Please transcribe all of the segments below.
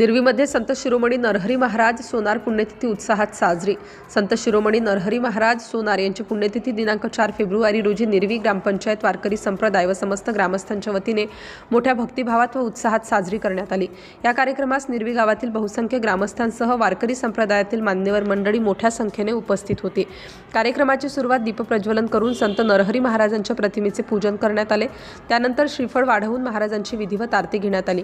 निर्वीमध्ये संत शिरोमणी नरहरी महाराज सोनार पुण्यतिथी उत्साहात साजरी. संत शिरोमणी नरहरी महाराज सोनार यांची पुण्यतिथी दिनांक चार फेब्रुवारी रोजी निर्वी ग्रामपंचायत वारकरी संप्रदाय व समस्त ग्रामस्थांच्या वतीने मोठ्या भक्तिभावात व उत्साहात साजरी करण्यात आली. या कार्यक्रमास निर्वी गावातील बहुसंख्य ग्रामस्थांसह वारकरी संप्रदायातील मान्यवर मंडळी मोठ्या संख्येने उपस्थित होती. कार्यक्रमाची सुरुवात दीपप्रज्वलन करून संत नरहरी महाराजांच्या प्रतिमेचे पूजन करण्यात आले. त्यानंतर श्रीफळ वाढवून महाराजांची विधिवत आरती घेण्यात आली.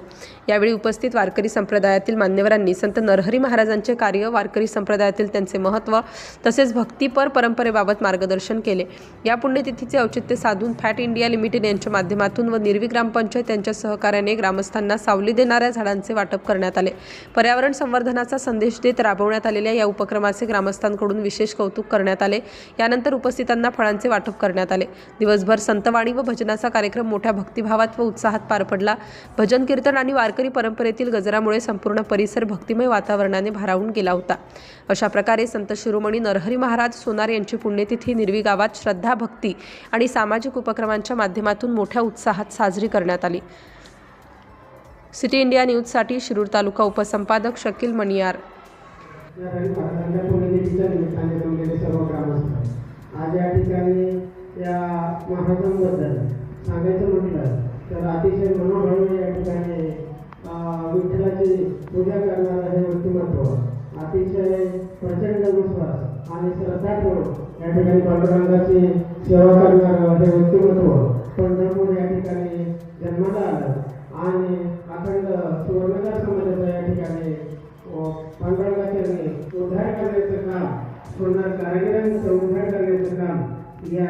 यावेळी उपस्थित वारकरी संप्रदाय संप्रदायातील मान्यवरांनी संत नरहरी महाराजांचे कार्य वारकरी संप्रदायातील त्यांचे महत्त्व तसेच भक्तीपर परंपरेबाबत मार्गदर्शन केले. या पुण्यतिथीचे औचित्य साधून फॅट इंडिया लिमिटेड यांच्या माध्यमातून व निर्वी ग्रामपंचायत यांच्या सहकार्याने ग्रामस्थांना सावली देणाऱ्या झाडांचे वाटप करण्यात आले. पर्यावरण संवर्धनाचा संदेश देत राबवण्यात आलेल्या या उपक्रमाचे ग्रामस्थांकडून विशेष कौतुक करण्यात आले. यानंतर उपस्थितांना फळांचे वाटप करण्यात आले. दिवसभर संतवाणी व भजनाचा कार्यक्रम मोठ्या भक्तिभावात व उत्साहात पार पडला. भजन कीर्तन आणि वारकरी परंपरेतील गजरामुळे संपूर्ण परिसर भक्तिमय वातावरणाने भारावून गेला होता. अशा प्रकारे संत शिरोमणी नरहरी महाराज सोनार यांची पुण्यतिथी निर्वी गावात श्रद्धा भक्ती आणि सामाजिक उपक्रमांच्या माध्यमातून मोठ्या उत्साहात साजरी करण्यात आली. सिटी इंडिया न्यूजसाठी शिरूर तालुका उपसंपादक शकील मणियार. आज या ठिकाणी या महाराजांबद्दल सांगायचं म्हटलं तर अतिशय अतिशय प्रचंड विश्वास आणि श्रद्धापूर्वक या ठिकाणी पांडुरंगाची सेवा करणारं हे व्यक्तिमत्व पंढरपूर या ठिकाणी जन्माला आलं. आणि अखंड सुवर्णकार समाजाचा या ठिकाणी पांडुरंगाचे उद्धार करण्याचं काम सोनार कारागिरांचं उद्धार करण्याचं काम या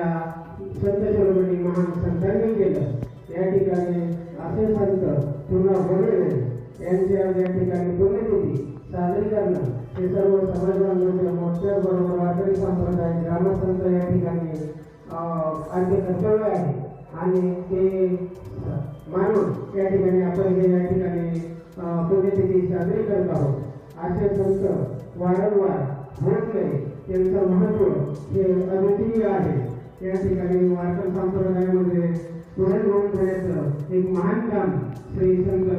संत शिरोमणी महान संतांनी केलं. या ठिकाणी असे संत पुन्हा बनवले नाही यांच्या या ठिकाणी पुण्यतिथी साजरी करणं हे सर्व समाजबांधवांच्या मोठ्या बरोबर वारकरी संप्रदाय ग्रामसंत या ठिकाणी आमचे कर्तव्य आहे. आणि ते मानून या ठिकाणी आपण हे या ठिकाणी पुण्यतिथी साजरी करत आहोत. असे संत वारंवार म्हटले त्यांचं महत्त्व हे अद्वितीय आहे. या ठिकाणी वारकर संप्रदायामध्ये पुढे घेऊन ठेवण्याचं एक महान काम श्री संत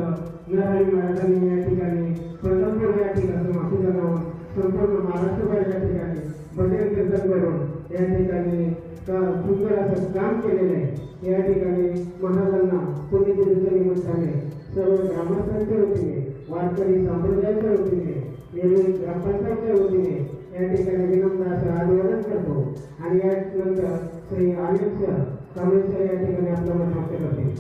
नरहरी महाराजांनी या ठिकाणी पंढरपूर या ठिकाणी माफी जाणवून संपूर्ण महाराष्ट्रभर या ठिकाणी भजन कीर्तन करून या ठिकाणी सुंदर असं काम केलेलं आहे. या ठिकाणी महाराजांना पुण्यतिथीच्या निमित्ताने सर्व ग्रामस्थांच्या वतीने वारकरी संप्रदायाच्या वतीने वेगवेगळी ग्रामपंचायतच्या वतीने या ठिकाणी विनम्र असं अभिवादन करतो. आणि यानंतर श्री अनिल सर कांबळे सर या ठिकाणी आपल्याला व्यक्त करतील.